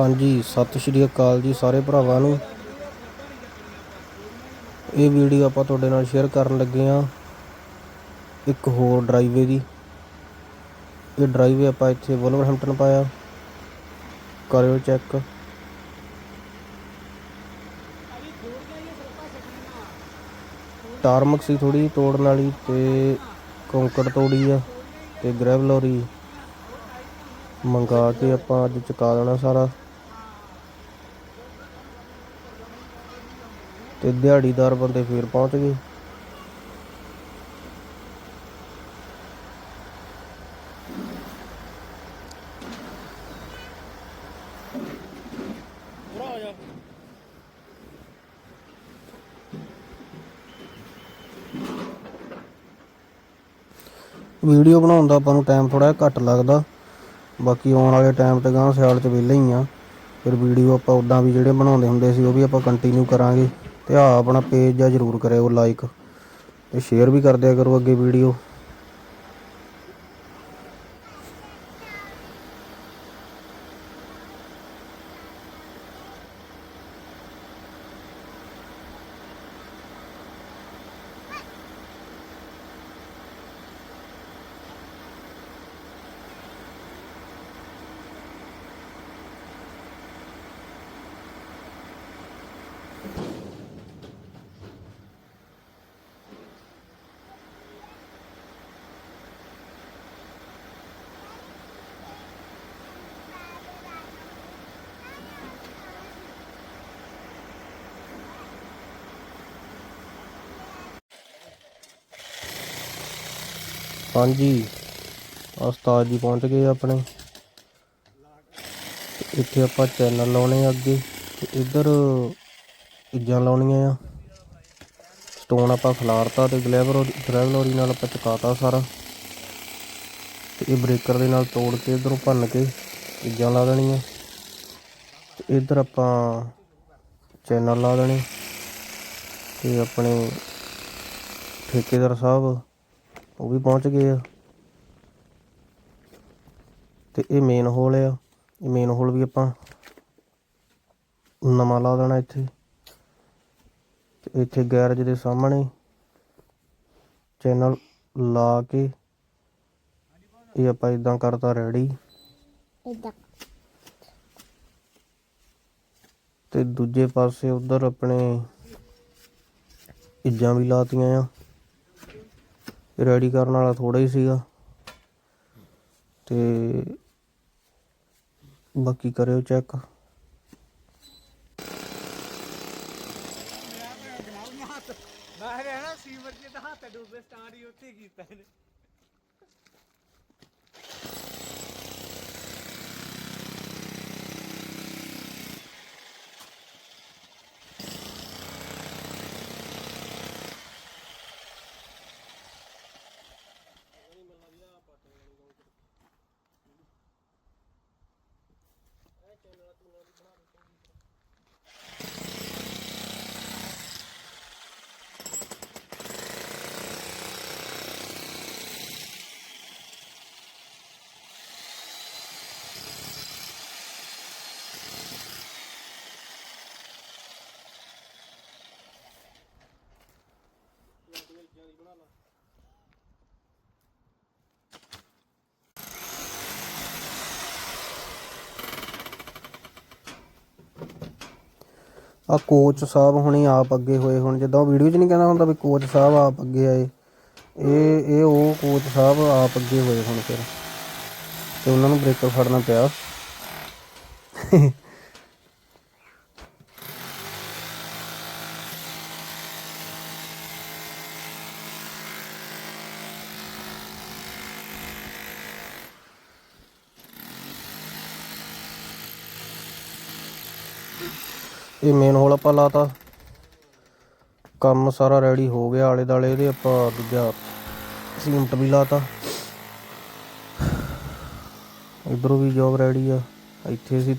ਹਾਂਜੀ, ਸਤਿ ਸ਼੍ਰੀ ਅਕਾਲ ਜੀ ਸਾਰੇ ਭਰਾਵਾਂ ਨੂੰ। ਇਹ ਵੀਡੀਓ ਆਪਾਂ ਤੁਹਾਡੇ ਨਾਲ ਸ਼ੇਅਰ ਕਰਨ ਲੱਗੇ ਆ ਇੱਕ ਹੋਰ ਡਰਾਈਵੇ ਦੀ। ਇਹ ਡਰਾਈਵੇ ਆਪਾਂ ਇੱਥੇ ਵੋਲਵਰਹੈਂਪਟਨ ਪਾਇਆ। ਕਰਿਓ ਚੈੱਕ ਟਾਰਮਕ ਸੀ ਥੋੜੀ ਤੋੜਨ ਵਾਲੀ ਤੇ ਕੌਂਕੜ ਤੋੜੀ ਆ ਤੇ ਗ੍ਰੈਵਲੋਰੀ ਮੰਗਾ ਕੇ ਆਪਾਂ ਅੱਜ ਚੁਕਾ ਦੇਣਾ ਸਾਰਾ। ਤੇ ਦਿਹਾੜੀਦਾਰ ਬੰਦੇ ਫੇਰ ਪਹੁੰਚ ਗਏ। ਵੀਡੀਓ ਬਣਾਉਣ ਦਾ ਆਪਾਂ ਨੂੰ ਟਾਈਮ ਥੋੜਾ ਘੱਟ ਲੱਗਦਾ। ਬਾਕੀ ਆਉਣ ਵਾਲੇ ਟਾਈਮ ਤੇ ਗਾਂ ਸਿਆਲ ਚ ਵਿਹਲੇ ਹੀ ਆ। ਫਿਰ ਵੀਡੀਓ ਆਪਾਂ ਉਦਾਂ ਵੀ ਜਿਹੜੇ ਬਣਾਉਂਦੇ ਹੁੰਦੇ ਸੀ, ਉਹ ਵੀ ਆਪਾਂ ਕੰਟੀਨਿਊ ਕਰਾਂਗੇ। ਤੇ ਆ ਆਪਣਾ ਪੇਜ ਆ, ਜਰੂਰ ਕਰਿਓ ਲਾਈਕ ਤੇ ਸ਼ੇਅਰ ਵੀ ਕਰ ਦਿਆ ਕਰੋ ਅੱਗੇ ਵੀਡੀਓ ਹਾਂਜੀ। ਉਸਤਾਦ ਜੀ ਪਹੁੰਚ ਗਏ ਆਪਣੇ। ਇੱਥੇ ਆਪਾਂ ਚੈਨਲ ਲਾਉਣੇ ਆ ਅੱਗੇ। ਤੇ ਇੱਧਰ ਇੱਜਾਂ ਲਾਉਣੀਆਂ ਆ। ਸਟੋਨ ਆਪਾਂ ਖਿਲਾਰਤਾ ਤੇ ਗਲੈਵਰ ਗ੍ਰੈਵਲੋਰੀ ਨਾਲ ਆਪਾਂ ਚਕਾਤਾ ਸਾਰਾ। ਤੇ ਇਹ ਬ੍ਰੇਕਰ ਦੇ ਨਾਲ ਤੋੜ ਕੇ ਇਧਰੋਂ ਭੰਨ ਕੇ ਇੱਜਾਂ ਲਾ ਦੇਣੀਆਂ। ਤੇ ਇੱਧਰ ਆਪਾਂ ਚੈਨਲ ਲਾ ਦੇਣੇ। ਤੇ ਆਪਣੇ ਠੇਕੇਦਾਰ ਸਾਹਿਬ ਉਹ ਵੀ ਪਹੁੰਚ ਗਏ ਆ। ਤੇ ਇਹ ਮੇਨ ਹੋਲ ਆ। ਇਹ ਮੇਨ ਹੋਲ ਵੀ ਆਪਾਂ ਨਵਾਂ ਲਾ ਦੇਣਾ ਇੱਥੇ। ਤੇ ਇੱਥੇ ਗੈਰੇਜ ਦੇ ਸਾਹਮਣੇ ਚੈਨਲ ਲਾ ਕੇ ਇਹ ਆਪਾਂ ਇਦਾਂ ਕਰਤਾ ਰੈਡੀ ਇਦਾਂ ਤੇ ਦੂਜੇ ਪਾਸੇ ਉਧਰ ਆਪਣੇ ਇੱਜਾਂ ਵੀ ਲਾਤੀਆਂ ਆ। ਰੈਡੀ ਕਰਨ ਵਾਲਾ ਥੋੜਾ ਹੀ ਸੀਗਾ। ਤੇ ਬਾਕੀ ਕਰਿਓ ਚੈੱਕ ਮੈਂ ਰਹਿਣਾ ਸੀਵਰ ਜੇ ਹੱਥ ਡੁੱਬੇ ਸਟਾਰਟ ਹੀ ਉੱਥੇ ਕੀਤਾ ਇਹਨੇ। ਆ ਕੋਚ ਸਾਹਿਬ ਹੁਣੇ ਆਪ ਅੱਗੇ ਹੋਏ ਹੁਣ, ਜਿੱਦਾਂ ਵੀਡੀਓ 'ਚ ਨਹੀਂ ਕਹਿੰਦਾ ਹੁੰਦਾ ਵੀ ਕੋਚ ਸਾਹਿਬ ਆਪ ਅੱਗੇ ਆਏ। ਇਹ ਇਹ ਉਹ ਕੋਚ ਸਾਹਿਬ ਆਪ ਅੱਗੇ ਹੋਏ ਹੁਣ ਫਿਰ। ਤੇ ਉਹਨਾਂ ਨੂੰ ਬ੍ਰੇਕਰ ਫੜਨਾ ਪਿਆ। ਇਹ ਮੇਨ ਹੋਲ ਆਪਾਂ ਲਾਤਾ। ਕੰਮ ਸਾਰਾ ਰੈਡੀ ਹੋ ਗਿਆ ਆਲੇ ਦਾਲੇ ਇਹਦੇ ਆਪਾਂ ਦੂਜਾ ਸੀਮਟ ਵੀ ਲਾਤਾ। ਇਧਰੋਂ ਵੀ ਜੋਬ ਰੈਡੀ ਆ। ਇੱਥੇ ਅਸੀਂ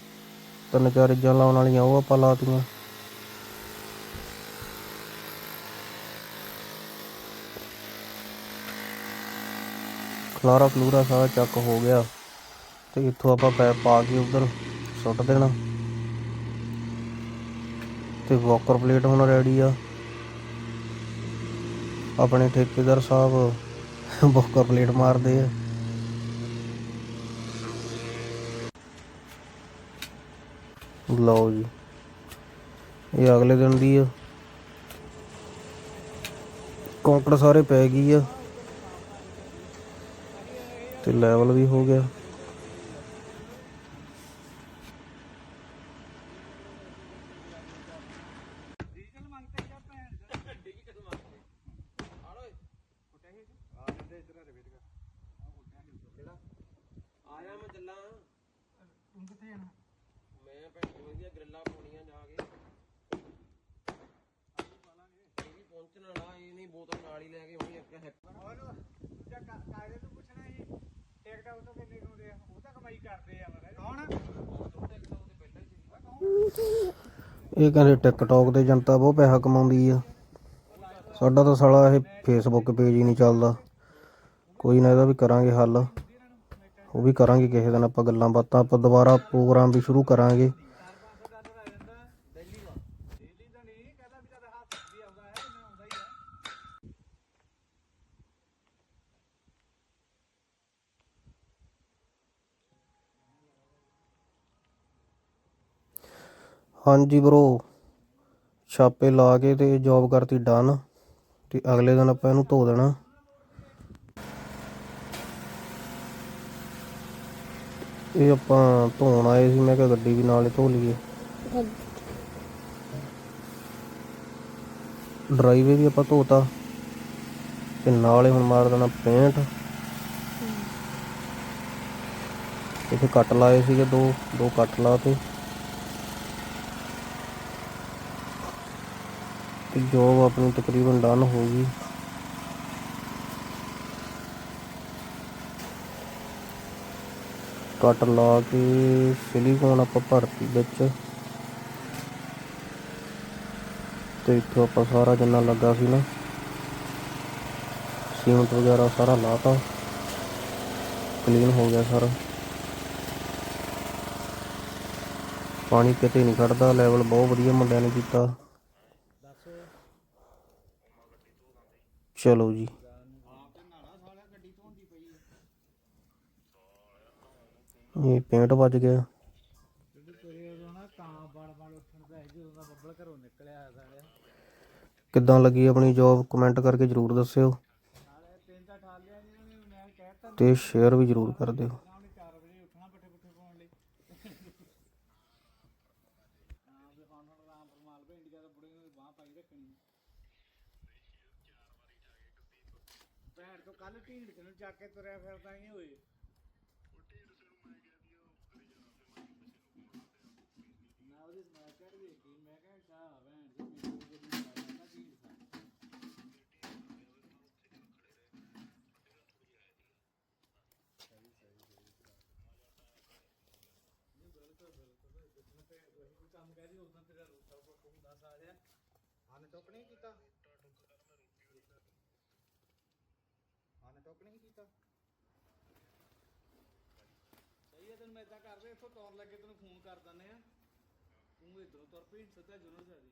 ਤਿੰਨ ਚਾਰ ਇੱਜਾਂ ਲਾਉਣ ਵਾਲੀਆਂ, ਉਹ ਆਪਾਂ ਲਾਤੀਆਂ। ਖਲਾਰਾ ਖਲੂਰਾ ਸਾਰਾ ਚੱਕ ਹੋ ਗਿਆ। ਤੇ ਇੱਥੋਂ ਆਪਾਂ ਪੈਪ ਪਾ ਕੇ ਉਧਰ ਸੁੱਟ ਦੇਣਾ। ਤੇ ਵਾਕਰ ਪਲੇਟ ਹੁਣ ਰੈਡੀ ਆ। ਆਪਣੇ ਠੇਕੇਦਾਰ ਸਾਹਿਬ ਵਾਕਰ ਪਲੇਟ ਮਾਰਦੇ ਆ। ਲਓ ਜੀ, ਇਹ ਅਗਲੇ ਦਿਨ ਦੀ ਆ। ਕੌਂਕੜ ਸਾਰੇ ਪੈ ਗਈ ਆ। ਤੇ ਲੈਵਲ ਵੀ ਹੋ ਗਿਆ ਡੀਜ਼ਲ ਮੰਗਤੇ ਜਾਂ ਭੈਣ ਡੀਜ਼ਲ ਮੰਗਤੇ ਆ ਲੋ ਕੁੱਟੇ ਹੀ ਆ ਜਾਂਦੇ ਇਧਰ ਦੇ ਵੇਟ ਕਿਹੜਾ ਆਇਆ ਮੈਂ ਚੱਲਾਂ ਤੂੰ ਕਿੱਥੇ ਜਾਣਾ? ਮੈਂ ਭੈਣ ਵਧੀਆ ਗਰਿੱਲਾਂ ਪਾਉਣੀਆਂ ਜਾ ਕੇ। ਇਹ ਵੀ ਪਹੁੰਚਣ ਵਾਲਾ ਇਹ ਨਹੀਂ ਬੋਤਲ ਨਾਲ ਹੀ ਲੈ ਕੇ ਆਉਣੀ ਇੱਕ ਹੈਕ ਹੋਰ ਦੂਜਾ ਕਾ- ਕਾਇਦੇ ਨੂੰ ਪੁੱਛਣਾ ਸੀ। ਟਿਕਟ ਉਹ ਤੋਂ ਕਿੰਨੇ ਕੁ ਹੁੰਦੇ ਆ? ਉਹ ਤਾਂ ਕਮਾਈ ਕਰਦੇ ਆ ਮਗਰ। ਕੌਣ ਇਹ ਕਹਿੰਦੇ ਟਿਕਟੌਕ ਤੇ ਜਨਤਾ ਬਹੁਤ ਪੈਸਾ ਕਮਾਉਂਦੀ ਆ। ਸਾਡਾ ਤਾਂ ਸਾਲਾ ਇਹ ਫੇਸਬੁੱਕ ਪੇਜ ਹੀ ਨਹੀਂ ਚੱਲਦਾ। ਕੋਈ ਨਾ ਇਹਦਾ ਵੀ ਕਰਾਂਗੇ ਹੱਲ। ਉਹ ਵੀ ਕਰਾਂਗੇ ਕਿਸੇ ਦਿਨ ਆਪਾਂ ਗੱਲਾਂ ਬਾਤਾਂ, ਆਪਾਂ ਦੁਬਾਰਾ ਪ੍ਰੋਗਰਾਮ ਵੀ ਸ਼ੁਰੂ ਕਰਾਂਗੇ। ਹਾਂਜੀ ਬ్రో ਛਾਪੇ ਲਾ ਕੇ ਤੇ ਜੌਬ ਕਰਤੀ ਡਨ ਤੇ ਅਗਲੇ ਦਿਨ ਆਪਾਂ ਇਹਨੂੰ ਧੋ ਦੇਣਾ। ਇਹ ਆਪਾਂ ਧੋਣ ਆਏ ਸੀ, ਮੈਂ ਕਿਹਾ ਗੱਡੀ ਵੀ ਨਾਲੇ ਧੋ ਲਈਏ। ਡਰਾਈਵੇ ਵੀ ਆਪਾਂ ਧੋਤਾ ਤੇ ਨਾਲੇ ਹੁਣ ਮਾਰ ਦੇਣਾ ਪੇਂਟ। ਇੱਥੇ ਕੱਟ ਲਾਏ ਸੀਗੇ, ਦੋ ਦੋ ਕੱਟ ਲਾ ਤੇ ਤੇ ਜੋਬ ਆਪਣੀ ਤਕਰੀਬਨ ਡਨ ਹੋ ਗਈ। ਕੱਟ ਲਾ ਕੇ ਸਿਲੀਕੋਨ ਆਪਾਂ ਭਰਤੀ ਵਿੱਚ। ਤੇ ਇੱਥੋਂ ਆਪਾਂ ਸਾਰਾ ਜਿੰਨਾ ਲੱਗਾ ਸੀ ਨਾ, ਸੀਮੈਂਟ ਵਗੈਰਾ ਸਾਰਾ ਲਾਤਾ। ਕਲੀਨ ਹੋ ਗਿਆ ਸਾਰਾ। ਪਾਣੀ ਕਿਤੇ ਨਹੀਂ ਖੜਦਾ ਲੈਵਲ ਬਹੁਤ ਵਧੀਆ ਮੁੰਡਿਆਂ ਨੇ ਕੀਤਾ। ਚਲੋ ਜੀ। ਇਹ ਪੇਂਟ ਵੱਜ ਗਿਆ। ਕਿੱਦਾਂ ਲੱਗੀ ਆਪਣੀ ਜੌਬ ਕਮੈਂਟ ਕਰਕੇ ਜਰੂਰ ਦੱਸਿਓ। ਨਾਲੇ ਤੇ ਸ਼ੇਅਰ ਵੀ ਜਰੂਰ ਕਰ ਦਿਓ। ਕੱਲ ਢੀਂਡ ਤੈਨੂੰ ਚੱਕ ਕੇ ਤੁਰਿਆ ਫਿਰਦਾ ਹੀ ਹੋਏ ਨਾ ਉਹਦੀ ਸਨੈਪਚੈਟ ਵੇਖੀ ਮੈਂ ਕਿਹਾ ਸ਼ਾਹ ਭੈਣ ਜੀ ਮੈਨੂੰ ਜਿਹੜੀ ਲਾਇਆ ਢੀਂਡ ਸਾ ਕੰਮ ਕਹਿ ਦੀ ਉਦੋਂ ਤੇਰਾ ਰੂਟਾ ਕੋ ਤੂੰ ਦੱਸ ਆ ਰਿਹਾ ਹਨ ਟੋਕ ਨਹੀਂ ਕੀਤਾ? ਹਨ ਟੋਕ ਨਹੀਂ ਕੀਤਾ। ਸਹੀ ਹੈ, ਤੈਨੂੰ ਮੈਂ ਇਦਾਂ ਕਰਦੇ, ਇੱਥੋਂ ਤੌਰ ਲੱਗੇ ਤੈਨੂੰ ਫੋਨ ਕਰ ਦਿੰਦੇ ਆ ਤੂੰ ਇਧਰੋਂ ਤੁਰ ਪਈ, ਸਿੱਧਾ ਜੁਨਰ ਸਾਡੀ